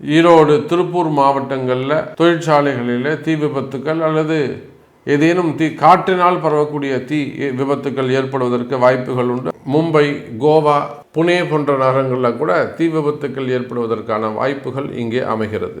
ஈரோடு திருப்பூர் மாவட்டங்களில் தொழிற்சாலைகளில் தீ விபத்துக்கள் அல்லது ஏதேனும் தீ காற்றினால் பரவக்கூடிய தீ விபத்துக்கள் ஏற்படுவதற்கு வாய்ப்புகள் உண்டு. மும்பை கோவா புனே போன்ற நகரங்களில் கூட தீ விபத்துக்கள் ஏற்படுவதற்கான வாய்ப்புகள் இங்கே அமைகிறது.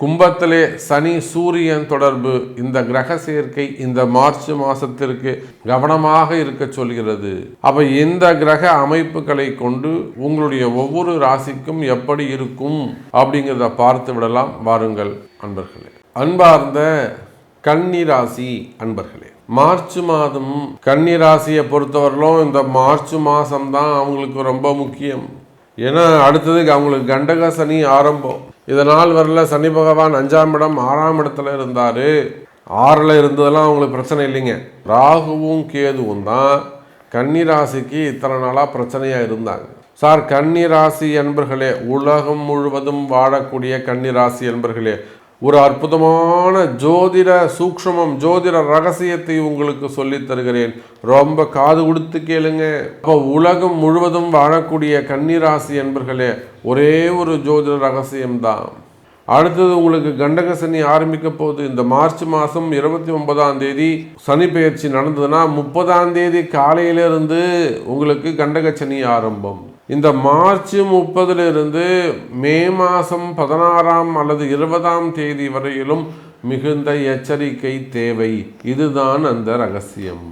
கும்பத்திலே சனி சூரியன் தொடர்பு இந்த கிரக சேர்க்கை இந்த மார்ச் மாசத்திற்கு கவனமாக இருக்க சொல்கிறது. அப்ப இந்த கிரக அமைப்புகளை கொண்டு உங்களுடைய ஒவ்வொரு ராசிக்கும் எப்படி இருக்கும் அப்படிங்கிறத பார்த்து விடலாம். வாருங்கள் அன்பர்களே. அன்பார்ந்த கன்னி ராசி அன்பர்களே மார்ச் மாதம் கன்னி ராசியை பொறுத்தவரையிலும் இந்த மார்ச் மாதம் தான் அவங்களுக்கு ரொம்ப முக்கியம். ஏன்னா அடுத்ததுக்கு அவங்களுக்கு கண்டக சனி ஆரம்பம். இதனால் வரல சனி பகவான் அஞ்சாம் இடம் ஆறாம் இடத்துல இருந்தார். ஆறில் இருந்ததெல்லாம் அவங்களுக்கு பிரச்சனை இல்லைங்க. ராகுவும் கேதுவும் தான் கன்னி ராசிக்கு இத்தனை நாளாக பிரச்சனையாக இருந்தாங்க. சார் கன்னி ராசி என்பர்களே உலகம் முழுவதும் வாழக்கூடிய கன்னி ராசி என்பர்களே ஒரு அற்புதமான ஜோதிட சூக்ஷ்மம் ஜோதிட ரகசியத்தை உங்களுக்கு சொல்லித் தருகிறேன். ரொம்ப காது கொடுத்து கேளுங்க. அப்போ உலகம் முழுவதும் வாழக்கூடிய கன்னிராசி என்பர்களே ஒரே ஒரு ஜோதிட ரகசியம்தான். அடுத்தது உங்களுக்கு கண்டக சனி ஆரம்பிக்க போகுது. இந்த மார்ச் மாதம் இருபத்தி ஒன்பதாம் தேதி சனி பயிற்சி நடந்ததுன்னா முப்பதாம் தேதி காலையிலிருந்து உங்களுக்கு கண்டக சனி ஆரம்பம். இந்த மார்ச் முப்பதிலிருந்து மே மாதம் பதினாறாம் அல்லது இருபதாம் தேதி வரையிலும் மிகுந்த எச்சரிக்கை தேவை. இதுதான் அந்த ரகசியம்.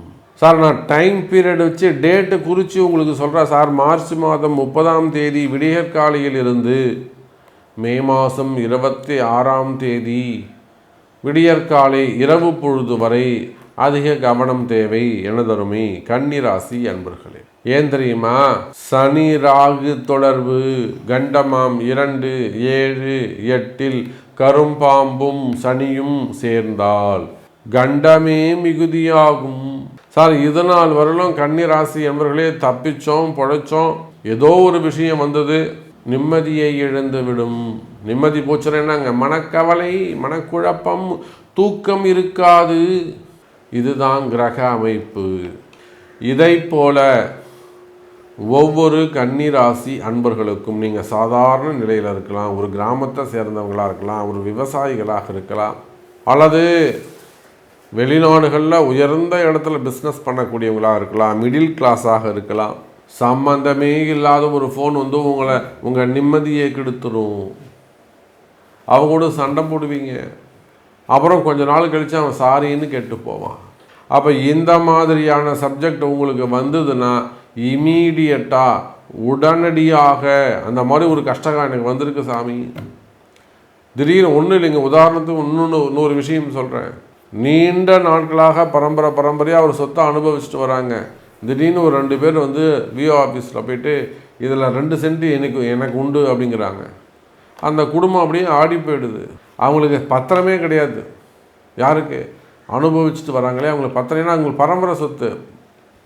சார் நான் டைம் பீரியட் வச்சு டேட்டு குறித்து உங்களுக்கு சொல்கிறேன் சார். மார்ச் மாதம் முப்பதாம் தேதி விடியற்காலையில் இருந்து மே மாதம் இருபத்தி ஆறாம் தேதி விடியற்காலை இரவு பொழுது வரை அதிக கவனம் தேவை எனதருமை கன்னிராசி அன்பர்களே. ஏன் தெரியுமா? சனி ராகு தொடர்பு கண்டமாம் இரண்டு ஏழு எட்டில் கரும்பாம்பும் சனியும் சேர்ந்தால் கண்டமே மிகுதியாகும். சார் இதனால் வரலும் கன்னிராசி என்பர்களே தப்பிச்சோம் பொழைச்சோம். ஏதோ ஒரு விஷயம் வந்தது நிம்மதியை இழந்து விடும். நிம்மதி போச்சுன்னா என்னங்க? மனக்கவலை மனக்குழப்பம் தூக்கம் இருக்காது. இதுதான் கிரக அமைப்பு. இதை போல ஒவ்வொரு கன்னிராசி அன்பர்களுக்கும் நீங்கள் சாதாரண நிலையில் இருக்கலாம் ஒரு கிராமத்தை சேர்ந்தவங்களாக இருக்கலாம் ஒரு விவசாயிகளாக இருக்கலாம் அல்லது வெளிநாடுகளில் உயர்ந்த இடத்துல பிஸ்னஸ் பண்ணக்கூடியவங்களாக இருக்கலாம் மிடில் கிளாஸாக இருக்கலாம் சம்பந்தமே இல்லாத ஒரு ஃபோன் வந்து உங்களை உங்கள் நிம்மதியை கெடுத்துரும். அவங்க கூட சண்டை போடுவீங்க. அப்புறம் கொஞ்ச நாள் கழித்து அவன் சாரின்னு கேட்டு போவான். அப்போ இந்த மாதிரியான சப்ஜெக்ட் உங்களுக்கு வந்ததுன்னா இமீடியட்டாக உடனடியாக அந்த மாதிரி ஒரு கஷ்டகம் எனக்கு வந்திருக்கு சாமி. திடீர்னு ஒன்றும் இல்லைங்க உதாரணத்துக்கு இன்னொன்று இன்னொரு விஷயம் சொல்கிறேன் நீண்ட நாட்களாக பரம்பரை பரம்பரையாக ஒரு சொத்தை அனுபவிச்சுட்டு வராங்க. திடீர்னு ஒரு ரெண்டு பேர் வந்து விஓ ஆஃபீஸில் போயிட்டு இதில் ரெண்டு சென்ட் எனக்கு எனக்கு உண்டு அப்படிங்கிறாங்க. அந்த குடும்பம் அப்படியே ஆடி போயிடுது. அவங்களுக்கு பத்திரமே கிடையாது. யாருக்கு? அனுபவிச்சுட்டு வராங்களே அவங்களுக்கு பத்திரம்னா அவங்களுக்கு பரம்பரை சொத்து.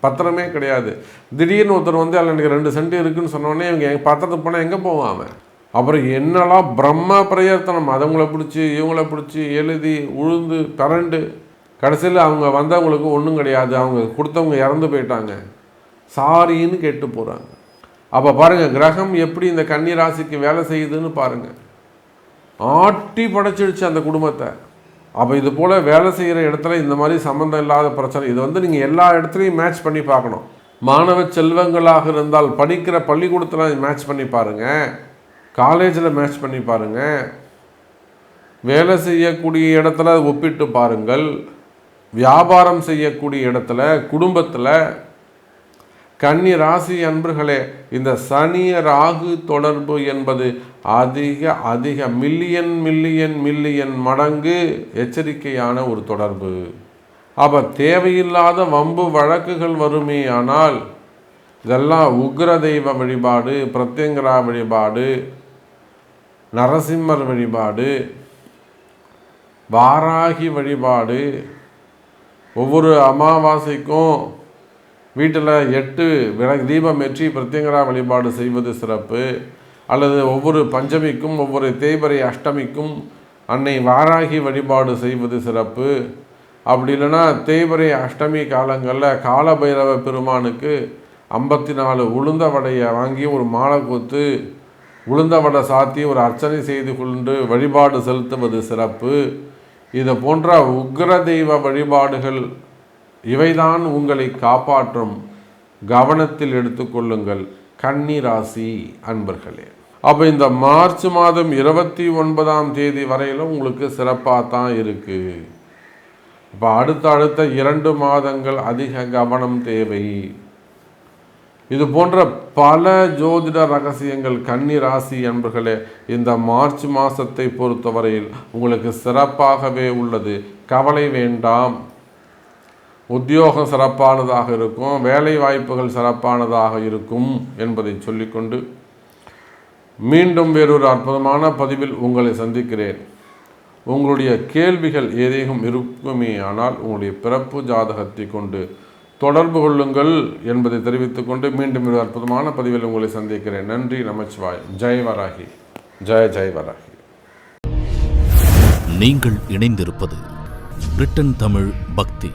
பத்திரமே கிடையாது. திடீர்னு ஒருத்தர் வந்து அதில் எனக்கு ரெண்டு சென்ட் இருக்குன்னு சொன்னோடனே இவங்க எங்கள் பத்திரத்துக்கு போனால் எங்கே போவான் அவன்? அப்புறம் என்னெல்லாம் பிரம்ம பிரயத்தனம் அதவங்களை பிடிச்சி இவங்கள பிடிச்சி எழுதி உழுந்து பரண்டு. கடைசியில் அவங்க வந்தவங்களுக்கு ஒன்றும் கிடையாது. அவங்க கொடுத்தவங்க இறந்து போயிட்டாங்க. சாரின்னு கேட்டு போகிறாங்க அப்போ பாருங்கள் கிரகம் எப்படி இந்த கன்னி ராசிக்கு வேலை செய்யுதுன்னு பாருங்கள் ஆட்டி படைச்சிடுச்சு அந்த குடும்பத்தை. அப்போ இது போல் வேலை செய்கிற இடத்துல இந்த மாதிரி சம்மந்தம் இல்லாத பிரச்சனை. இது வந்து நீங்கள் எல்லா இடத்துலையும் மேட்ச் பண்ணி பார்க்கணும். மாணவ செல்வங்களாக இருந்தால் படிக்கிற பள்ளிக்கூடத்தில் மேட்ச் பண்ணி பாருங்கள் காலேஜில் மேட்ச் பண்ணி பாருங்கள் வேலை செய்யக்கூடிய இடத்துல ஒப்பிட்டு பாருங்கள். வியாபாரம் செய்யக்கூடிய இடத்துல குடும்பத்தில் கன்னி ராசி அன்பர்களே இந்த சனி ராகு தொடர்பு என்பது அதிக அதிக மில்லியன் மில்லியன் மில்லியன் மடங்கு எச்சரிக்கையான ஒரு தொடர்பு. அப்போ தேவையில்லாத வம்பு வழக்குகள் வருமே ஆனால் இதெல்லாம் உக்ர தெய்வ வழிபாடு பிரத்யங்கரா வழிபாடு நரசிம்மர் வழிபாடு வாராகி வழிபாடு ஒவ்வொரு அமாவாசைக்கும் வீட்டில் எட்டு விளக்கு தீபம் ஏற்றி பிரத்யங்கரா வழிபாடு செய்வது சிறப்பு. அல்லது ஒவ்வொரு பஞ்சமிக்கும் ஒவ்வொரு தேய்பரை அஷ்டமிக்கும் அன்னை வாராகி வழிபாடு செய்வது சிறப்பு. அப்படி இல்லைன்னா தேய்பரை அஷ்டமி காலங்களில் காலபைரவ பெருமானுக்கு ஐம்பத்தி நாலு உளுந்த வடையை வாங்கி ஒரு மாலை கொத்து உளுந்த வடை சாத்தி ஒரு அர்ச்சனை செய்து கொண்டு வழிபாடு செலுத்துவது சிறப்பு. இது போன்ற உக்ர தெய்வ வழிபாடுகள் இவைதான் உங்களை காப்பாற்றும் கவனத்தில் எடுத்துக்கொள்ளுங்கள் கன்னி ராசி அன்பர்களே அப்போ இந்த மார்ச் மாதம் இருபத்தி ஒன்பதாம் தேதி வரையிலும் உங்களுக்கு சிறப்பாக தான் இருக்குது இப்போ அடுத்த அடுத்த இரண்டு மாதங்கள் அதிக கவனம் தேவை. இது போன்ற பல ஜோதிட ரகசியங்கள் கன்னி ராசி என்பர்களே இந்த மார்ச் மாதத்தை பொறுத்தவரையில் உங்களுக்கு சிறப்பாகவே உள்ளது. கவலை வேண்டாம். உத்தியோகம் சிறப்பானதாக இருக்கும் வேலை வாய்ப்புகள் சிறப்பானதாக இருக்கும் என்பதை சொல்லிக்கொண்டு மீண்டும் வேறொரு அற்புதமான பதிவில் உங்களை சந்திக்கிறேன். உங்களுடைய கேள்விகள் ஏதேனும் இருக்குமே ஆனால் உங்களுடைய பிறப்பு ஜாதகத்தை கொண்டு தொடர்பு கொள்ளுங்கள் என்பதை தெரிவித்துக் கொண்டு மீண்டும் ஒரு அற்புதமான பதிவில் உங்களை சந்திக்கிறேன். நன்றி நமச்சிவாய். ஜெய் வராகி. ஜெய ஜெய் வராகி. நீங்கள் இணைந்திருப்பது பிரிட்டன் தமிழ் பக்தி.